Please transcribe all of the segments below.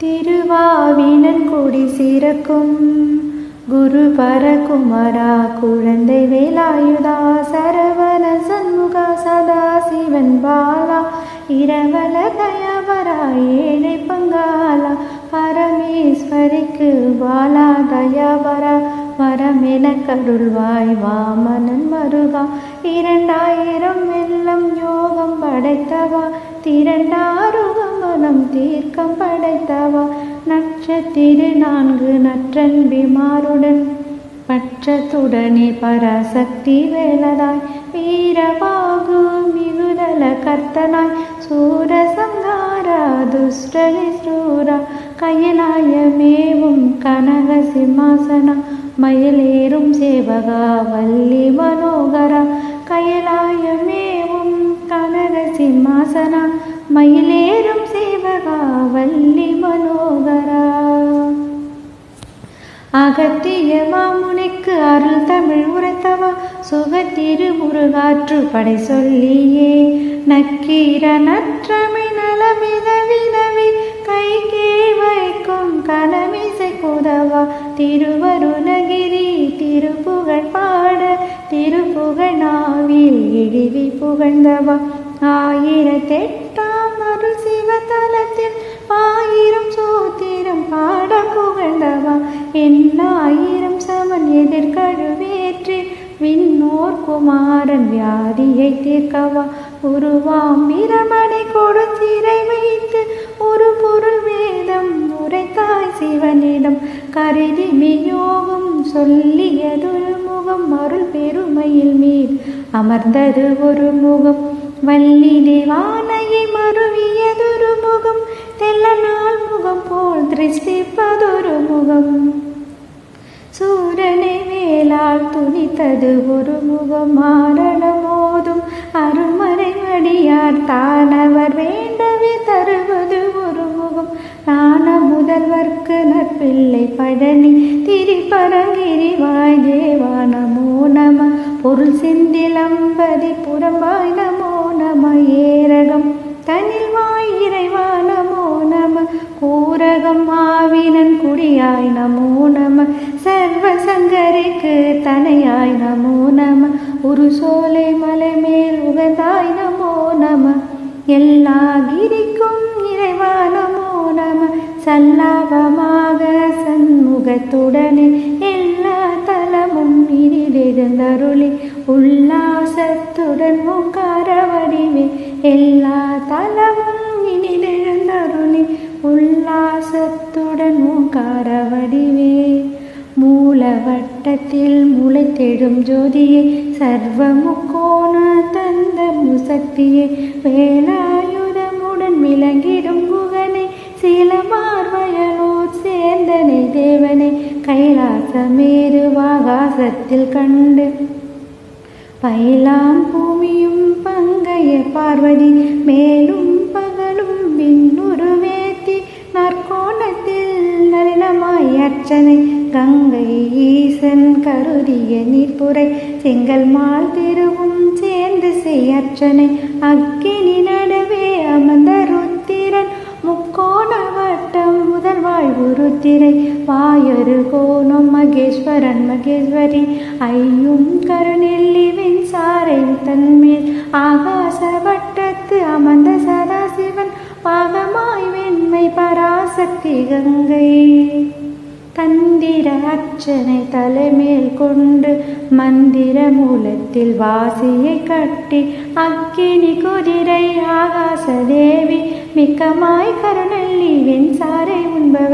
திருவாவினன் கொடி சிறக்கும். குரு பரகுமரா குழந்தை வேலாயுதா சரவண சண்முகா சதா சிவன் பாலா இரவல தயவரா ஏழை பங்காலா பரமேஸ்வரிக்கு பாலா தயாவரா வரமென கருள்வாய் வாமனன் மருகா இரண்டாயிரம் வெள்ளம் யோகம் படைத்தவா? திரண்டாருகம் மனம் தீர்க்கம் படைத்தவா? நட்சத்திரு நான்கு நற்றன் பிமாருடன் பட்சத்துடனே பராசக்தி வேலதாய். வீரபாகு மிகுதல கர்த்தனாய். சூரசங்காரா துஷ்டனி கயலாயமேவும் கனக சிம்மாசனா மயிலேறும் சேவகா வள்ளி மனோகரா. கயலாயமேவும் கனக சிம்மாசனா மயிலேறும் சேவகா வள்ளி மனோகரா. அகத்திய மாமுனிக்கு அருள் தமிழ் உரைத்தவா சுகத்திரு முருகாற்று படை சொல்லியே. நக்கீர நற்றமை நலமித விதவி கை கீழ் வைக்கும் கனமிசை குதவா திருவருணகிரி திருப்புகழ் பாட திருப்புகனாவில் இழிவி புகழ்ந்தவா? ஆயிரத்தெட்டாம் அருள் சிவதலத்தில் ஆயிரம் சோத்திரம் பாட புகழ்ந்தவா? எண்ணாயிரம் சமன் எதிர்கழுவேற்றி விண்ணோர் குமாரன் வியாதியை தீர்க்கவா? உருவாம் பிரமனை கொடுத்திரை வைத்து ஒரு பொருள் வேதம் உரைத்தாய் சிவனிடம். கருதி மியோகம் சொல்லியதொரு முகம் அருள் பெருமையில் மீர். அமர்ந்தது ஒரு முகம் வள்ளி தேவானையை மறுவியதொரு முகம் தெல்ல நாள் முகம் போல் திருஷ்டிப்பதொரு முகம். சூரனை வேளால் துணித்தது ஒரு முகம் மாரணமோதும் அருமறை மடியார் தானவர் வேண்டவே தருவது ஒரு முகம். நான் நற்பிள்ளை பழனி திரிபரங்கிரி வாய் தேவா நமோ நம. பொருள் செந்திலம்பதி புறம்பாய் நமோ நம. ஏரகம் தனில் வாய் இறைவா நமோ நம. கூரகம் ஆவினன் குடியாய் நமோ நம. சர்வ சங்கரிக்கு தனையாய் நமோ நம. ஒரு சோலை மலை மேல் உகந்தாய் நமோ நம. எல்லா கிரிக்கும் இறைவா நமோ நம. சல்லாபமாக சண்முகத்துடனே எல்லா தலமும் இனிதெழுந்தருளி உல்லாசத்துடன் ஓங்கார வடிவே எல்லா தலமும் இனிதெழுந்தருளி உல்லாசத்துடன் ஓங்கார வடிவே மூலவட்டத்தில் முளைத்தெழும் ஜோதியே. சர்வ முக்கோண தந்த முசக்தியே. வேலாயுதமுடன் விளங்கிடும் குகனை. சில வயலூர் சேர்ந்தனை தேவனை கைலாசமேருவாகாசத்தில் கண்டு. பயிலாம் பூமியும் பங்கைய பார்வதி மேலும் பகலும் விண்ணுருவேத்தி நற்கோணத்தில் நளினமாய் அர்ச்சனை கங்கை ஈசன் கருதிய நீர்ப்புரை செங்கல் மால் திருவும் சேர்ந்து செய்யர்ச்சனை அக்கே முதல் வாழ்வுருத்திரை வாயரு கோணம் மகேஸ்வரன் மகேஸ்வரி. ஐயும் கருணெல்லிவின் சாரை தன்மேல் ஆகாச வட்டத்து அமர்ந்த சதாசிவன் பாகமாய் வெண்மை பராசக்தி கங்கை. தந்திர அர்ச்சனை தலைமேல் கொண்டு மந்திர மூலத்தில் வாசியை கட்டி அக்கினி குதிரை ஆகாச தேவி மிக்கமாய் கருணல்லி வெண்சாரை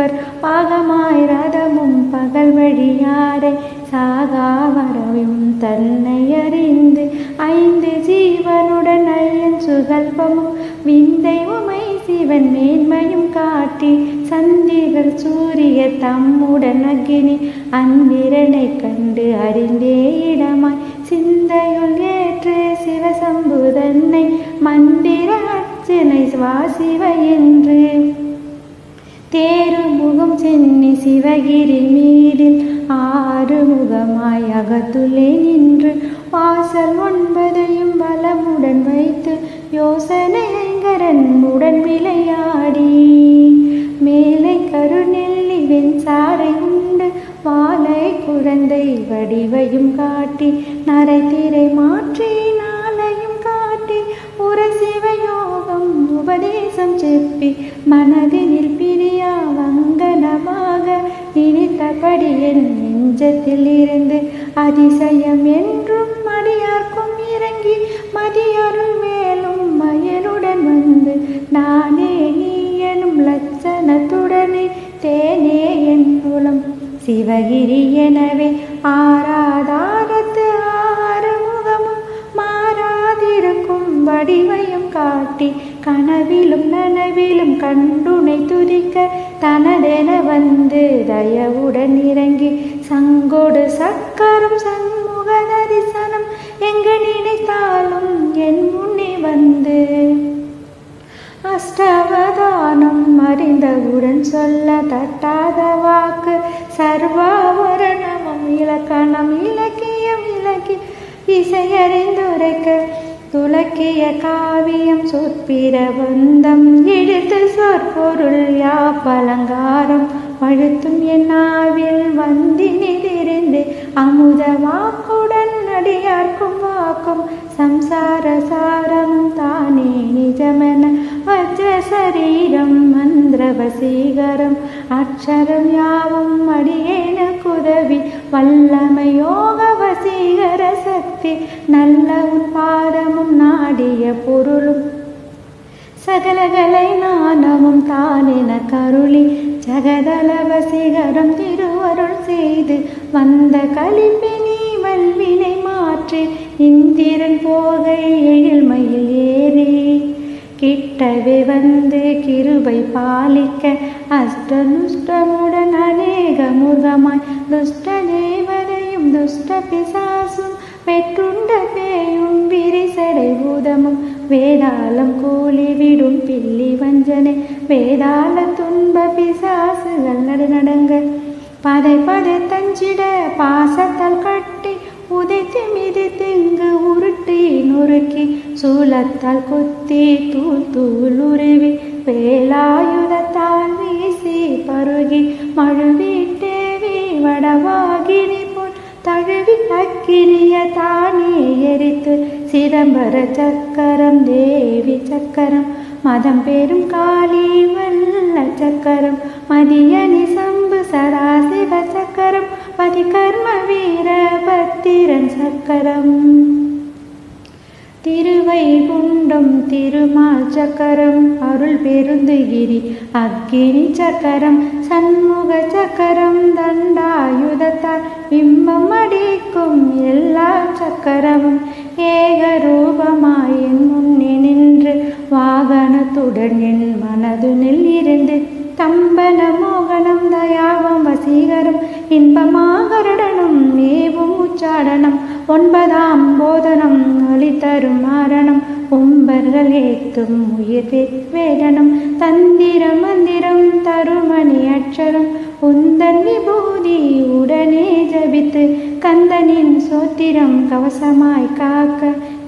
உண்பவர் பாகமாய் ரதமும் பகல் வழியாரை சாகா வரவும் தன்னை அறிந்து ஐந்து ஜீவனுடன் ஐயன் சுகல்பமும் விந்தை உமை சிவன் மேன்மையும் காட்டி சந்திகள் சூரிய தம்முடன் அக்கினி அந்திரனை கண்டு அறிந்தே இடமாய் சிந்தையுள் ஏற்று சிவசம்புதன்னை மந்திர அர்ச்சனை சுவாசிவ என்று தேருமுகம் சென்னி சிவகிரி மீதில் ஆறுமுகமாய் அகத்துள்ளே நின்று வாசல் ஒன்பதையும் பலமுடன் வைத்து யோசனை ஐங்கரன்புடன் விளையாடி மேலே கருநெல்லி வெண்சாரை உண்டு மாலை குழந்தை வடிவையும் காட்டி நரை திரை மாற்றி நாளையும் காட்டி ஒரு சிவையோ உபதேசம் செப்பி மனதினில் பிரியா வங்கனமாக நினைத்தபடி என் நெஞ்சத்தில் இருந்து அதிசயம் என்றும் மடியார்க்கும் இறங்கி மதியருள் மேலும் மயனுடன் வந்து நானே நீ எனும் லட்சணத்துடனே தேனே என் குலம் சிவகிரி எனவே ஆராதாரத்து ஆறுமுகமும் மாறாதிருக்கும் வடிவையும் காட்டி கனவிலும் நனவிலும் கண்டுனை துதிக்க தனதென வந்து தயவுடன் இறங்கி சங்கோடு சக்கரம் சண்முக தரிசனம் எங்க நினைத்தாலும் என் முன்னே வந்து. அஷ்டவதானம் அறிந்தவுடன் சொல்ல தட்டாத வாக்கு சர்வாவரணமும் இலக்கணம் இலக்கியம் இலக்கி இசையறிந்துரைக்க துலக்கிய காவியம் சொற்பிரபந்தம் எடுத்து சொற்பொருள் அக்ஷரம் யாவும் அடியேன குதவி வல்லமை யோக வசீகர சக்தி நல்ல உன் பாதமும் நாடிய பொருளும். சகலகலை நாணமும் தானென கருளி ஜகதல வசீகரம் திருவருள் செய்து வந்த கலிப்பினி வல்வினை மாற்றி இந்திரன் போகை எழில்மையில் ஏறி. கிட்டவே வந்து கிருபை பாலிக்க அஷ்டனுஷ்டமுடன் அநேக முகமாய் துஷ்ட தேவதையும் துஷ்ட பிசாசும் பெற்றுண்ட பேயும் விரிசடை பூதமும் வேதாளம் கூலி விடும் பில்லி வஞ்சனை வேதாள துன்ப பிசாசுகள் நடுநடங்க. பதை பதை தஞ்சிட பாசத்தால் கட்டி உதைத்து மிதி திங்கு உருட்டி நொறுக்கி சூலத்தால் குத்தி தூள் தூள் உருவி வேலாயுதத்தால் வீசி பருகி மழுவிட்டேவி வடவாகினி போல் தழுவி அக்கினிய தானே எரித்து சிதம்பர சக்கரம் தேவி சக்கரம் மதம் பெரும் காளி வல்ல சக்கரம் மதியனி சம்பு சதாசிவ சக்கரம் பதி கர்ம வீர பத்திரன் சக்கரம். திருவைகுண்டம் திருமால் சக்கரம் அருள் பெருந்துகிரி அக்கினி சக்கரம் சண்முக சக்கரம் தண்டாயுதத்தால் பிம்பம் அடிக்கும் எல்லா சக்கரமும் ஏகரூபமாய் என் முன்னே நின்று வாகனத்துடன் என் மனதுனில் இருந்து தம்பன மோகனம் தயாவம் வசீகரம் இன்பமாகரடனம் ஏவும் உச்சாடனம் ஒன்பதாம் போதனம் ஒளி மரணம் மாரணம் உம்பர்கள் ஏத்தும் உயிர் வேடனம் தந்திர மந்திரம் தருமணி அட்சரம் உந்தன் விபூதி உடனே ஜபித்து கந்தனின் சோத்திரம் கவசமாய் காக்க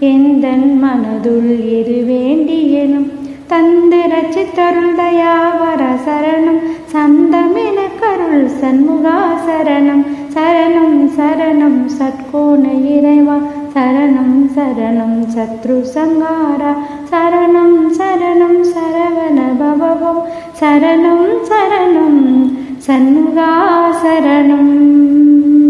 எந்தன் மனதுள் எது வேண்டியனும் தந்து ரச்சித்தருள் தயாவர சரணம். சந்தமென கருள் சண்முகா சரணம். சரணம் சரணம் சத்கோண இறைவா. சரணம் சரணம் சத்ரு சங்காரா. சரணம் சரணம் சரவண பவவம். சரணம் சரணம் சண்முகா சரணம்.